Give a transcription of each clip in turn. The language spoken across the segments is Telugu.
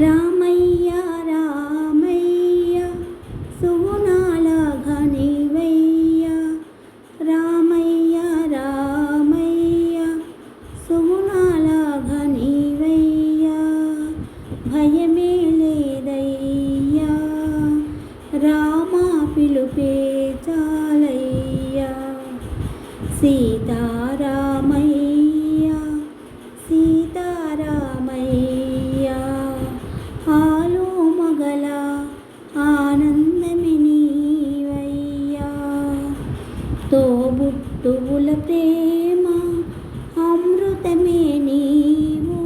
రామయ్య రామయ్య సుగుణాల ఘనివయ్య. రామయ్య రామయ్య సుగుణాల ఘనివయ్య. భయమే లేదయ్యా రామా పిలుపే చాలయ్యా. సీతా తోబుట్టువుల ప్రేమ అమృతమే నీవు.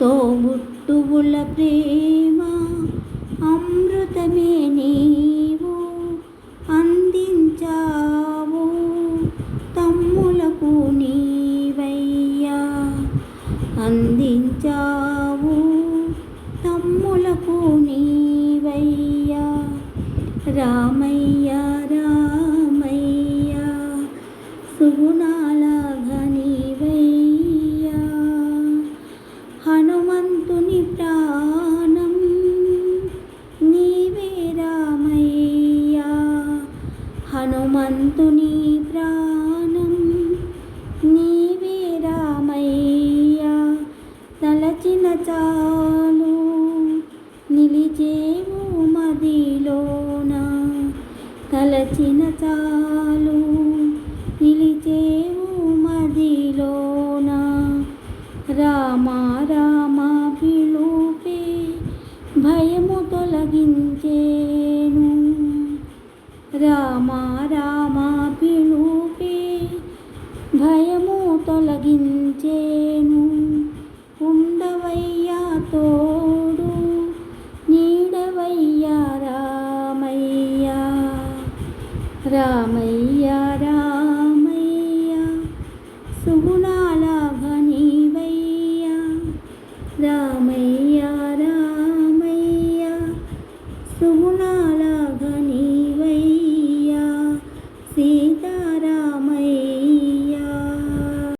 తోబుట్టువుల ప్రేమ అమృతమే నీవు. అందించావు తమ్ములకు నీవయ్యా. అందించావు తమ్ములకు నీవయ్యా. రామయ్య సుగుణాల ఘనివయ్యా హనుమంతుని ప్రాణం నీవే రామయ్యా. హనుమంతుని ప్రాణం నీవే రామయ్యా. తలచిన చాలు నిలిచేవు మదిలోన. తలచిన చాలు నిలిచేవు మదిలోన. రామ రామ పిలుపే భయము తొలగించేను. రామ రామ పిలుపే భయము తొలగించేను. ఉండవయ్యా తోడు నీడవయ్యా రామయ్యా. రామయ్య